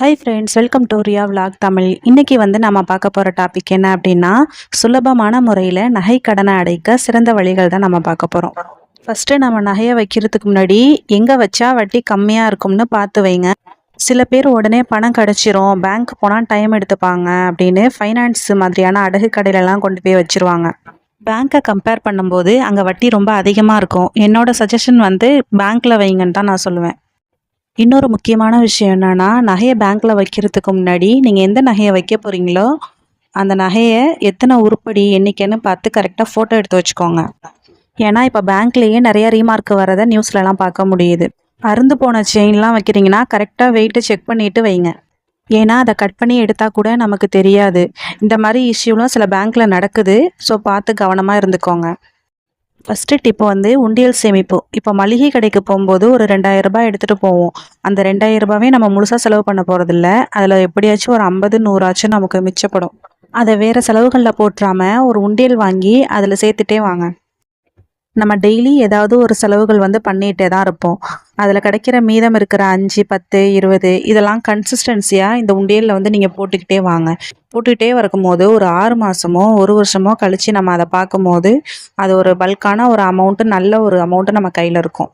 Hi friends welcome to Riya vlog Tamil இன்றைக்கி வந்து நம்ம பார்க்க போகிற டாபிக் என்ன அப்படின்னா சுலபமான முறையில் நகை கடனை அடைக்க சிறந்த வழிகள் தான் நம்ம பார்க்க போகிறோம் ஃபஸ்ட்டு நம்ம நகையை வைக்கிறதுக்கு முன்னாடி எங்கே வச்சா வட்டி கம்மியாக இருக்கும்னு பார்த்து வைங்க. சில பேர் உடனே பணம் கிடச்சிரும் பேங்க் போனால் டைம் எடுத்துப்பாங்க அப்படின்னு ஃபைனான்ஸ் மாதிரியான அடகு கடையிலலாம் கொண்டு போய் வச்சிருவாங்க. பேங்க்கை கம்பேர் பண்ணும்போது அங்கே வட்டி ரொம்ப அதிகமாக இருக்கும். என்னோடய சஜஷன் வந்து பேங்க்கில் வைங்கன்னு தான் நான் சொல்லுவேன். இன்னொரு முக்கியமான விஷயம் என்னென்னா நகையை பேங்க்கில் வைக்கிறதுக்கு முன்னாடி நீங்கள் எந்த நகையை வைக்க போகிறீங்களோ அந்த நகையை எத்தனை உருப்படி எண்ணிக்கைன்னு பார்த்து கரெக்டாக ஃபோட்டோ எடுத்து வச்சுக்கோங்க. ஏன்னா இப்போ பேங்க்லேயே நிறைய ரீமார்க் வரதை நியூஸ்லலாம் பார்க்க முடியுது. அருந்து போன செயின்லாம் வைக்கிறீங்கன்னா கரெக்டாக வெயிட்டை செக் பண்ணிட்டு வைங்க. ஏன்னா அதை கட் பண்ணி எடுத்தால் கூட நமக்கு தெரியாது. இந்த மாதிரி இஷ்யூலாம் சில பேங்க்கில் நடக்குது. ஸோ பார்த்து கவனமாக இருந்துக்கோங்க. ஃபஸ்ட்டு டிப்பு வந்து உண்டியல் சேமிப்பு. இப்போ மளிகை கடைக்கு போகும்போது ஒரு ரெண்டாயிரம் ரூபாய் எடுத்துகிட்டு போவோம். அந்த ரெண்டாயிரம் ரூபாவே நம்ம முழுசாக செலவு பண்ண போகிறதில்ல அதில் எப்படியாச்சும் ஒரு ஐம்பது நூறாச்சும் நமக்கு மிச்சப்படும். அதை வேறு செலவுகளில் போட்டுறாமல் ஒரு உண்டியல் வாங்கி அதில் சேர்த்துட்டே வாங்க. நம்ம டெய்லி ஏதாவது ஒரு செலவுகள் வந்து பண்ணிகிட்டே தான் இருப்போம். அதில் கிடைக்கிற மீதம் இருக்கிற அஞ்சு பத்து இருபது இதெல்லாம் கன்சிஸ்டன்சியாக இந்த உண்டியலில் வந்து நீங்கள் போட்டுக்கிட்டே வாங்க. போட்டுக்கிட்டே இருக்கும்போது ஒரு ஆறு மாதமோ ஒரு வருஷமோ கழித்து நம்ம அதை பார்க்கும்போது அது ஒரு பல்கான ஒரு அமௌண்ட்டு நல்ல ஒரு அமௌண்ட்டு நம்ம கையில் இருக்கும்.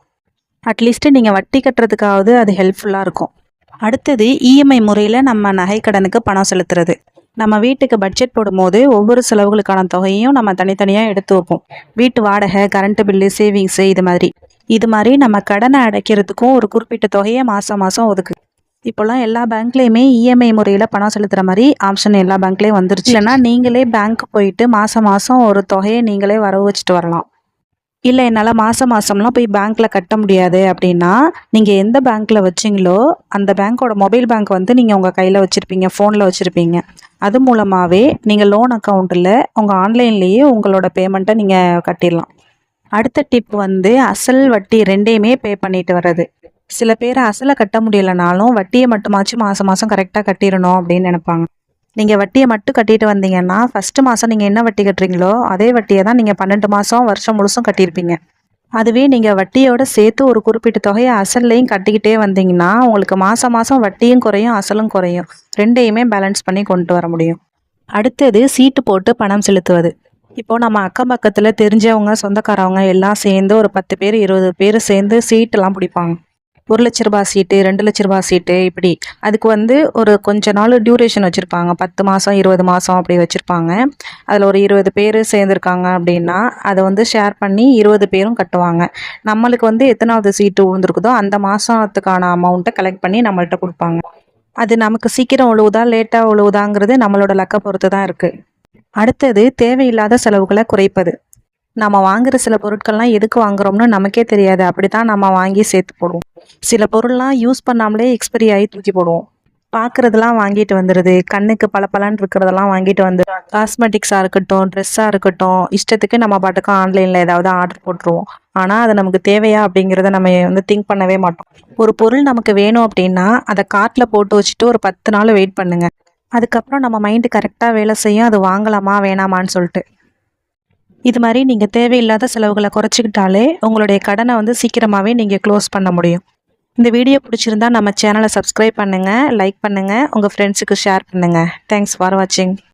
அட்லீஸ்ட்டு நீங்கள் வட்டி கட்டுறதுக்காவது அது ஹெல்ப்ஃபுல்லாக இருக்கும். அடுத்தது இஎம்ஐ முறையில் நம்ம நகைக்கடனுக்கு பணம் செலுத்துறது. நம்ம வீட்டுக்கு பட்ஜெட் போடும்போது ஒவ்வொரு செலவுகளுக்கான தொகையும் நம்ம தனித்தனியாக எடுத்து வைப்போம். வீட்டு வாடகை கரண்ட் பில்லு சேவிங்ஸு இது மாதிரி. இது மாதிரி நம்ம கடனை அடைக்கிறதுக்கும் ஒரு குறிப்பிட்ட தொகையை மாதம் மாதம் ஒதுக்கு இப்போல்லாம் எல்லா பேங்க்லேயுமே இஎம்ஐ முறையில் பணம் செலுத்துகிற மாதிரி ஆப்ஷன் எல்லா பேங்க்லேயும் வந்துருச்சு. இல்லைன்னா நீங்களே பேங்க் போயிட்டு மாதம் மாதம் ஒரு தொகையை நீங்களே வரவு வச்சுட்டு வரலாம். இல்லை என்னால் மாதம் மாதம்லாம் போய் பேங்க்கில் கட்ட முடியாது அப்படின்னா நீங்கள் எந்த பேங்க்கில் வச்சிங்களோ அந்த பேங்க்கோட மொபைல் பேங்க் வந்து நீங்கள் உங்கள் கையில் வச்சுருப்பீங்க ஃபோனில் வச்சுருப்பீங்க. அது மூலமாகவே நீங்கள் லோன் அக்கௌண்ட்டில் உங்கள் ஆன்லைன்லேயே உங்களோட பேமெண்ட்டை நீங்கள் கட்டிடலாம். அடுத்த டிப் வந்து அசல் வட்டி ரெண்டையுமே பே பண்ணிட்டு வர்றது. சில பேர் அசலை கட்ட முடியலைனாலும் வட்டியை மட்டுமாச்சும் மாதம் மாதம் கரெக்டாக கட்டிடணும் அப்படின்னு நினைப்பாங்க. நீங்கள் வட்டியை மட்டும் கட்டிட்டு வந்தீங்கன்னா ஃபஸ்ட்டு மாதம் நீங்கள் என்ன வட்டி கட்டுறீங்களோ அதே வட்டியை தான் நீங்கள் பன்னெண்டு மாதம் வருஷம் முழுசும் கட்டியிருப்பீங்க. அதுவே நீங்கள் வட்டியோட சேர்த்து ஒரு குறிப்பிட்ட தொகையை அசல்லையும் கட்டிக்கிட்டே வந்தீங்கன்னா உங்களுக்கு மாதம் மாதம் வட்டியும் குறையும் அசலும் குறையும். ரெண்டையுமே பேலன்ஸ் பண்ணி கொண்டு வர முடியும். அடுத்தது சீட்டு போட்டு பணம் செலுத்துவது. இப்போது நம்ம அக்கம் பக்கத்தில் தெரிஞ்சவங்க சொந்தக்காரவங்க எல்லாம் சேர்ந்து ஒரு பத்து பேர் இருபது பேர் சேர்ந்து சீட்டெல்லாம் பிடிப்பாங்க. ஒரு லட்ச ரூபா சீட்டு ரெண்டு லட்ச ரூபா சீட்டு இப்படி. அதுக்கு வந்து ஒரு கொஞ்ச நாள் டியூரேஷன் வச்சுருப்பாங்க. பத்து மாதம் இருபது மாதம் அப்படி வச்சுருப்பாங்க. அதில் ஒரு இருபது பேர் சேர்ந்துருக்காங்க அப்படின்னா அதை வந்து ஷேர் பண்ணி இருபது பேரும் கட்டுவாங்க. நம்மளுக்கு வந்து எத்தனாவது சீட்டு விழுந்திருக்குதோ அந்த மாதத்துக்கான அமௌண்ட்டை கலெக்ட் பண்ணி நம்மள்கிட்ட கொடுப்பாங்க. அது நமக்கு சீக்கிரம் உழுவுதா லேட்டாக உழுவுதாங்கிறது நம்மளோட லக்க பொறுத்து தான் இருக்குது அடுத்தது தேவையில்லாத செலவுகளை குறைப்பது. நம்ம வாங்குற சில பொருட்கள்லாம் எதுக்கு வாங்குறோம்னு நமக்கே தெரியாது. அப்படி தான் நம்ம வாங்கி சேர்த்து போடுவோம். சில பொருள்லாம் யூஸ் பண்ணாமலே எக்ஸ்பைரி ஆகி தூக்கி போடுவோம். பார்க்குறதெல்லாம் வாங்கிட்டு வந்துடுது கண்ணுக்கு பளபளன்னு இருக்கிறதெல்லாம் வாங்கிட்டு வந்து காஸ்மெட்டிக்ஸாக இருக்கட்டும் ட்ரெஸ்ஸாக இருக்கட்டும் இஷ்டத்துக்கு நம்ம பாட்டுக்கும் ஆன்லைனில் ஏதாவது ஆர்டர் போட்டுருவோம். ஆனால் அது நமக்கு தேவையா அப்படிங்கிறத நம்ம வந்து திங்க் பண்ணவே மாட்டோம். ஒரு பொருள் நமக்கு வேணும் அப்படின்னா அதை கார்ட்டில் போட்டு வச்சுட்டு ஒரு பத்து நாள் வெயிட் பண்ணுங்கள் அதுக்கப்புறம் நம்ம மைண்டு கரெக்டாக வேலை செய்யும். அது வாங்கலாமா வேணாமான்னு சொல்லிட்டு. இது மாதிரி நீங்கள் தேவையில்லாத செலவுகளை குறைச்சிக்கிட்டாலே உங்களுடைய கடனை வந்து சீக்கிரமாகவே நீங்கள் க்ளோஸ் பண்ண முடியும். இந்த வீடியோ பிடிச்சிருந்தா நம்ம சேனலை சப்ஸ்கிரைப் பண்ணுங்கள் லைக் பண்ணுங்கள் உங்கள் ஃப்ரெண்ட்ஸுக்கு ஷேர் பண்ணுங்கள் தேங்க்ஸ் ஃபார் வாட்சிங்